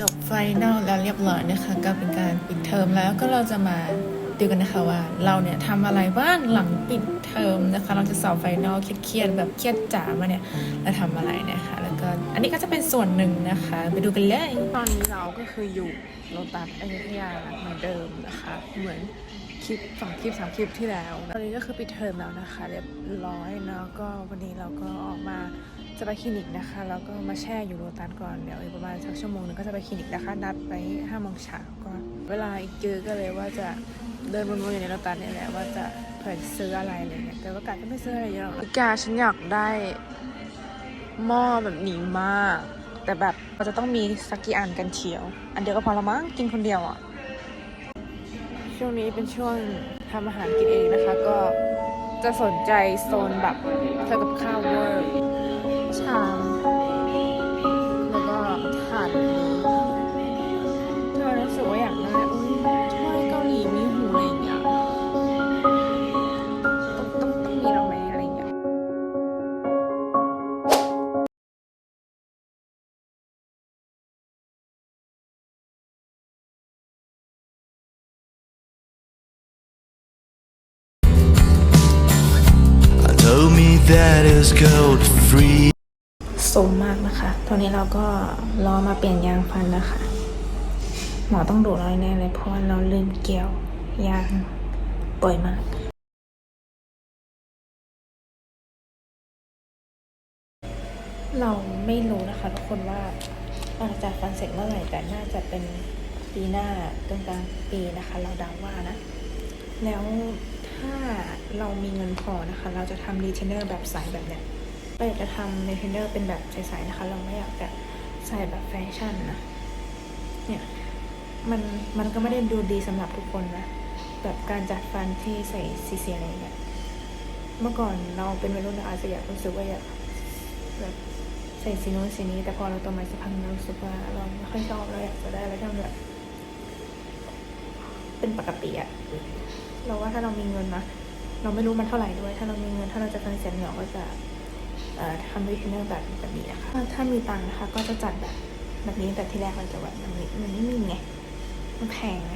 จบไฟนอลแล้วเรียบร้อยนะคะก็เป็นการปิดเทอมแล้วก็เราจะมาดูกันนะคะว่าเราเนี่ยทำอะไรบ้างหลังปิดเทอมนะคะ เราจะสอบไฟนอลเครียดๆแบบเครียดจ๋ามาเนี่ยเราทำอะไรนะคะ แล้วก็อันนี้ก็จะเป็นส่วนหนึ่งนะคะ ไปดูกันเลยตอนนี้เราก็คืออยู่โลตัสอยุธยาเหมือนเดิมนะคะ เหมือนคลิปสองคลิปสามคลิปที่แล้วตอนนี้ก็คือปิดเทอมแล้วนะคะ เรียบร้อยเนาะก็วันนี้เราก็ออกมา จะไปคลินิกนะคะ แล้วก็มาแช่อยู่โรตัสก่อนเดี๋ยวอีกประมาณสักชั่วโมงหนึงก็จะไปคลินิกนะคะ นัดไปห้าโมงเช้าก็เวลาอีกเจอก็เลยว่าจะเดินวนๆอยู่ในโรตัสนี่แหละว่าจะเผื่อซื้ออะไรอะไรเงี้ยแต่ว่ากาจะไม่ซื้ออะไรเยอะหรอกกาฉันอยากได้หม้อแบบนี้มาก แต่แบบเราจะต้องมีสักกี่อันกันเชียว อันเดียวก็พอละมั้งกินคนเดียวอะช่วงนี้เป็นช่วงทำอาหารกินเองนะคะ ก็จะสนใจโซนแบบเธอกับข้าวเวอร์ แล้วก็ถาดนี้เธอรู้สึกว่าอยากได้อุ้ยถ้วยเกาหลีมีหูอะไรอย่างเงี้ยต้องต้องต้องมีเราไหมอะไรอย่างเงี้ย told me that is gold free. สูงมากนะคะตอนนี้เราก็รอมาเปลี่ยนยางฟันนะคะ หมอต้องดูเราแน่เลยเพราะว่าเราลืมเกี่ยวยางบ่อยมากเราไม่รู้นะคะทุกคนว่าอาจจะฟันเสร็จเมื่อไหร่แต่น่าจะเป็นปีหน้ากลางกลางปีนะคะ เราเดาว่านะ แล้วถ้าเรามีเงินพอนะคะ เราจะทำรีเทนเนอร์แบบใสแบบเนี้ย เราอยากจะทำรีเทนเนอร์เป็นแบบใสๆนะคะ เราไม่อยากจะใส่แบบแฟชั่นนะเนี่ยมันมันก็ไม่ได้ดูดีสำหรับทุกคนนะแบบการจัดฟันที่ใส่ซีเซียอะไรเงี้ยเมื่อก่อนเราเป็นวัยรุ่นเราอาจจะอยากรู้สึกว่าอยากแบบใส่สีนู้นสีนี้ แต่พอเราโตมาสักพักหนึ่งเรารู้สึกว่าเราไม่ค่อยชอบเราอยากจะได้อะไรที่มันแบบเป็นปกติอะเราว่าถ้าเรามีเงินนะเราไม่รู้มันเท่าไหร่ด้วย ถ้าเรามีเงินถ้าเราจะฟันเสียเหนียวก็จะ ทำรีเทนเนอร์แบบแบบนี้นะคะถ้ามีตังค์นะคะก็จะจัดแบบแบบนี้แต่ที่แรกเราจะแบบมันไม่มันไม่มีไงมันแพงไง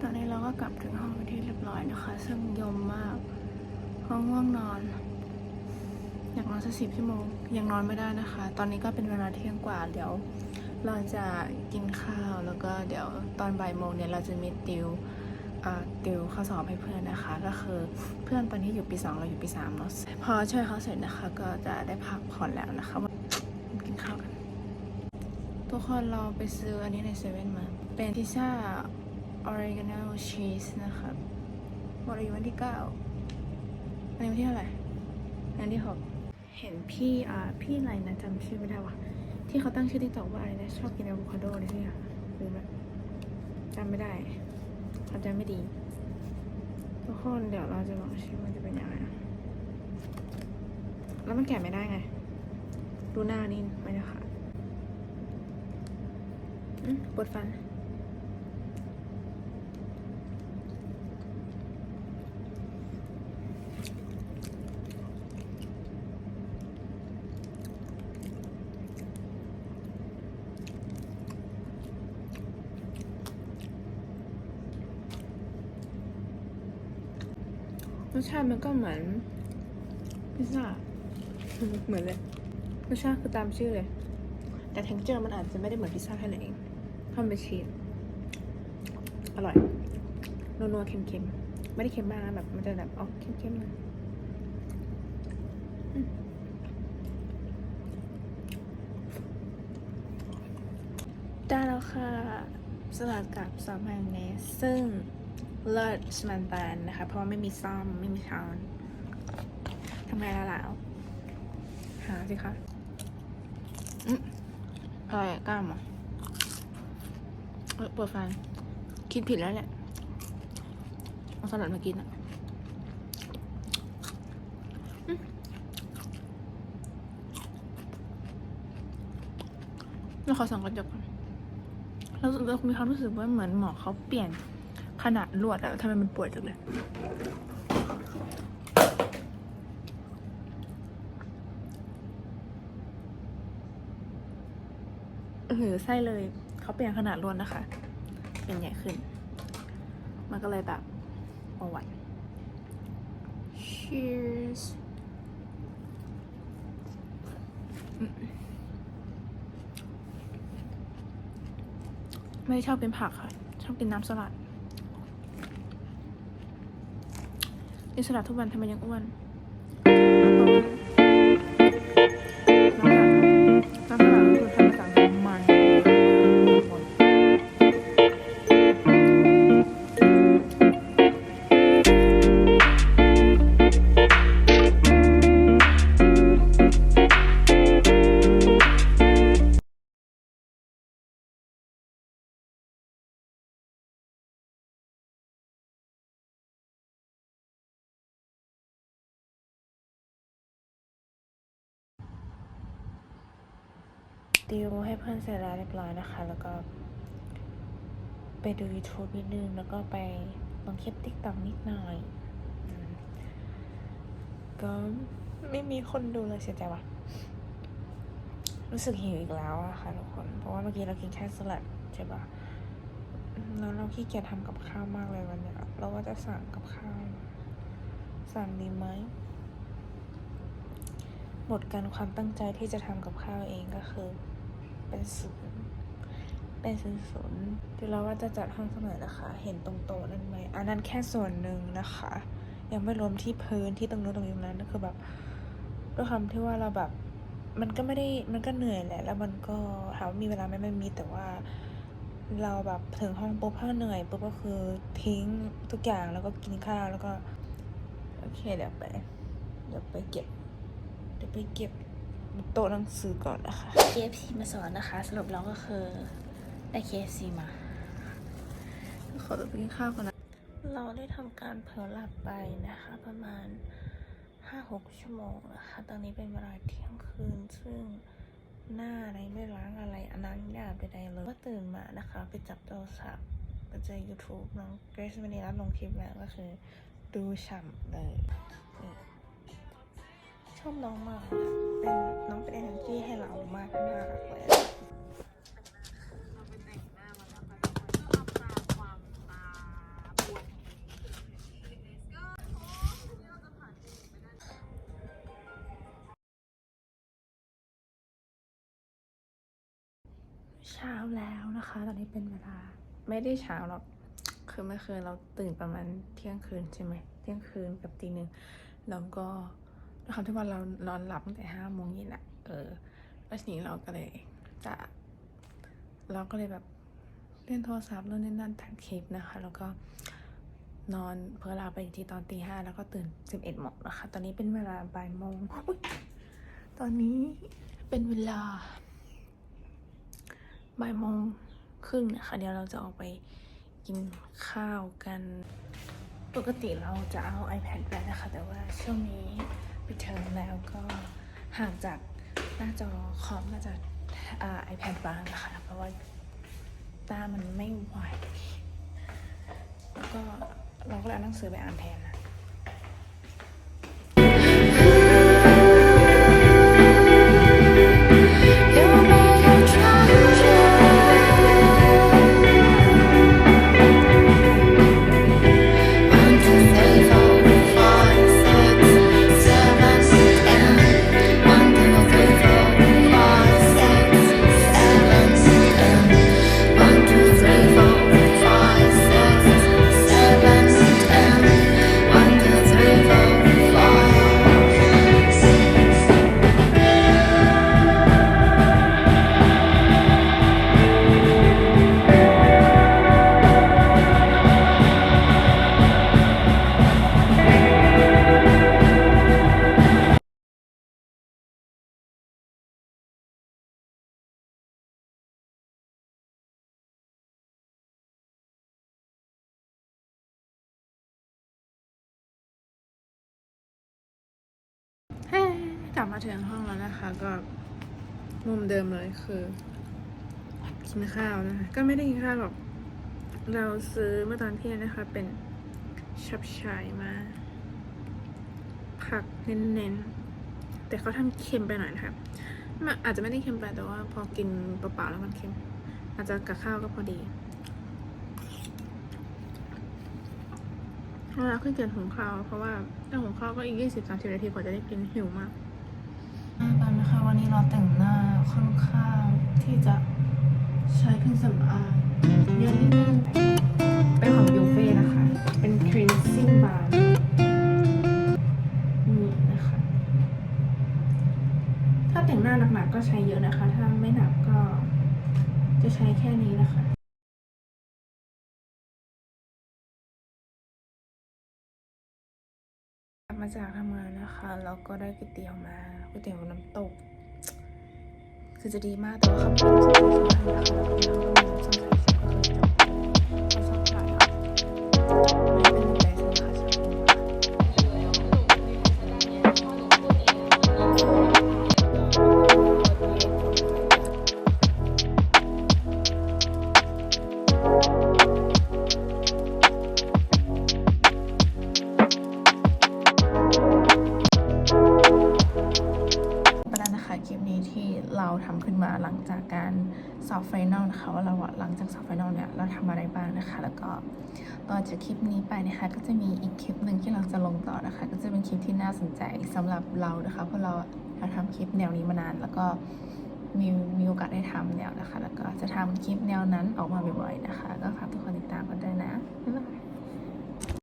ตอนนี้เราก็กลับถึงห้องเป็นที่เรียบร้อยนะคะ ซึ่งยมมากเพราะง่วงนอน อยากนอนสักสิบชั่วโมงยังนอนไม่ได้นะคะ ตอนนี้ก็เป็นเวลาเที่ยงกว่าเดี๋ยวเราจะกินข้าวแล้วก็เดี๋ยวตอนบ่ายโมงเนี่ยเราจะมีติว ติวข้อสอบให้เพื่อนนะคะ ก็คือเพื่อนตอนนี้อยู่ปีสองเราอยู่ปีสามเนาะพอช่วยเขาเสร็จนะคะ ก็จะได้พักผ่อนแล้วนะคะว่ากินข้าวกัน ทุกคนเราไปซื้ออันนี้ในเซเว่นมา เป็นพิซซ่าออริกาโนชีสนะคะหมดอายุวันที่เก้าอันนี้วันที่เท่าไหร่อันที่หกเห็นพี่อ่าพี่อะไรนะจำชื่อไม่ได้ว่ะที่เขาตั้งชื่อติ๊กต็อกว่าอะไรนะชอบกินอะโวคาโดอะไรเนี่ยหรือแบบจำไม่ได้ อาจจะไม่ดี ทุกคนเดี๋ยวเราจะลองชิมมันจะเป็นยังไงนะแล้วมันแกะไม่ได้ไง ดูหน้านี่ไม่ได้ค่ะอืมปวดฟัน รสชาติมันก็เหมือนพิซซ่าเหมือนเลยรสชาติคือตามชื่อเลย แต่เท็กเจอร์มันอาจจะไม่ได้เหมือนพิซซ่าแค่นั้นเองเพราะมันเป็นชีสอร่อยนัวๆเค็มๆ ไม่ได้เค็มมากนะแบบมันจะแบบออกเค็มๆหน่อยอืมได้แล้วค่ะสลัดกับซอสมายองเนสซึ่ง เลิศสมันแตนนะคะ เพราะว่าไม่มีซ่อมไม่มีช้อนทำไงล่ะล่ะหาสิคะอืมพลอยกล้ามเหรอเปวดฟัน คิดผิดแล้วแหละเอาสลัดมากินอะเราขอส่งกระจกก่อนเราเรามีความรู้สึกว่าเหมือนหมอเขาเปลี่ยน ขนาดลวดอะทำไมมันปวดจังเลยหือไส้เลยเขาเปลี่ยนขนาดลวนนะคะ เป็นใหญ่ขึ้น มันก็เลยแบบประวัติ cheers ไม่ชอบกินผักค่ะ ชอบกินน้ำสลัด อิสระทุกวันทำไมยังอ้วน ติวให้เพื่อนเสร็จแล้วเรียบร้อยนะคะ แล้วก็ ไปดู YouTube นิดนึง แล้วก็ไปลองคลิปติ๊กต็อกนิดหน่อย ก็ไม่มีคนดูเลยเสียใจว่ะ รู้สึกหิวอีกแล้วอะค่ะทุกคน เพราะว่าเมื่อกี้เรากินแค่สลัดใช่ปะแล้วเราขี้เกียจทำกับข้าวมากเลยวันนี้ เราว่าจะสั่งกับข้าว สั่งดีไหมหมดกันความตั้งใจที่จะทำกับข้าวเองก็คือ เป็นศูนย์เป็นศูนย์ศูนย์เดี๋ยวเราว่าจะจัดห้องเสมอนะคะ เห็นตรงโต๊ะนั่นไหมอันนั้นแค่ส่วนหนึ่งนะคะ ยังไม่รวมที่พื้นที่ตรงนู้นตรงนี้ตรงนั้นก็คือแบบด้วยความที่ว่าเราแบบมันก็ไม่ได้มันก็เหนื่อยแหละ แล้วมันก็ถามว่ามีเวลาไหมมันมีแต่ว่าเราแบบถึงห้องปุ๊บถ้าเหนื่อยปุ๊บก็คือทิ้งทุกอย่างแล้วก็กินข้าวแล้วก็ โอเคเดี๋ยวไป เดี๋ยวไปเก็บ เดี๋ยวไปเก็บ โต๊ะหนังสือก่อนนะคะ KFC มาสอนนะคะสรุปแล้วก็คือได้ KFC มาขอตัวไปกินข้าวก่อนนะ เราได้ทำการเผลอหลับไปนะคะ ประมาณ 5-6 ชั่วโมงนะคะ ตอนนี้เป็นเวลาเที่ยงคืน ซึ่งหน้าอะไรไม่ล้างอะไรอันนั้นไม่อาบใดๆเลยก็ตื่นมานะคะ ไปจับโทรศัพท์ไปเจอ YouTube น้องเกรซมานีรับลงคลิปแล้วก็คือดูฉ่ำเลยนี่ช อบน้องมากเป็นน้องเป็น energy ให้เรามากมากเลยเช้าแล้วนะคะ ตอนนี้เป็นเวลา ไม่ได้เช้าหรอก คือเมื่อคืนเราตื่นประมาณเที่ยงคืนใช่ไหม เที่ยงคืนกับตีหนึ่งแล้วก็ ด้วยความที่ว่าเรานอนหลับตั้งแต่ห้าโมงเย็นอะเออ แล้วทีนี้เราก็เลยจะ เราก็เลยแบบเล่นโทรศัพท์นู่นนี่นั่นถ่ายคลิปนะคะ แล้วก็นอนเพื่อลาไปอีกทีตอนตีห้าแล้วก็ตื่นสิบเอ็ดโมงนะคะ ตอนนี้เป็นเวลาบ่ายโมงตอนนี้เป็นเวลาบ่ายโมงครึ่งนะคะ เดี๋ยวเราจะออกไปกินข้าวกัน ปกติเราจะเอา iPad ไปนะคะ แต่ว่าช่วงนี้ ไปเทอมแล้วก็ห่างจากหน้าจอคอมน่าจะอ่า iPad บ้างนะคะ เพราะว่าตามันไม่ไหวแล้วก็เราก็เลยเอาหนังสือไปอ่านแทนนะ กลับมาถึงห้องแล้วนะคะก็มุมเดิมเลยคือ กินข้าวนะคะ ก็ไม่ได้กินข้าวหรอก เราซื้อเมื่อตอนเที่ยงนะคะ เป็นชับชายมา ผักเน้นๆ แต่เขาทำเค็มไปหน่อยนะคะมันอาจจะไม่ได้เค็มไปแต่ว่าพอกินเปล่าๆแล้วมันเค็ม อาจจะกับข้าวก็พอดีเวลาขึ้นเกินหุงข้าวเพราะว่าถ้าหุงข้าวก็อีกยี่สิบสามสิบนาทีกว่าจะได้กินหิวมาก กันนะคะวันนี้เราแต่งหน้าค่อนข้างที่จะใช้เครื่องสำอางเยอะนิดนึงเป็นของยูเฟ่นะคะ เป็น cleansing balm นี่นะคะ ถ้าแต่งหน้าหนักๆก็ใช้เยอะนะคะ ถ้าไม่หนักก็จะใช้แค่นี้นะคะ มาจากทำงานนะคะแล้วก็ได้ก๋วยเตี๋ยวมาก๋วยเตี๋ยวน้ำตก คือจะดีมากแต่ว่าเขาไม่ได้ใส่ส้มตำนะคะแล้วก็มีข้าวต้มยำส้มไข่เค็มก็คือจบ สอบไฟนอลนะคะว่าเราหลังจากสอบไฟนอลเนี่ยเราทำอะไรบ้างนะคะ แล้วก็ต่อจากคลิปนี้ไปนะคะก็จะมีอีกคลิปหนึ่งที่เราจะลงต่อนะคะ ก็จะเป็นคลิปที่น่าสนใจสำหรับเรานะคะเพราะเราเราทำคลิปแนวนี้มานาน แล้วก็มีมีโอกาสได้ทำแนวนะคะ แล้วก็จะทำคลิปแนวนั้นออกมาบ่อยๆนะคะ ก็ฝากทุกคนติดตามกันด้วยนะบ๊ายบาย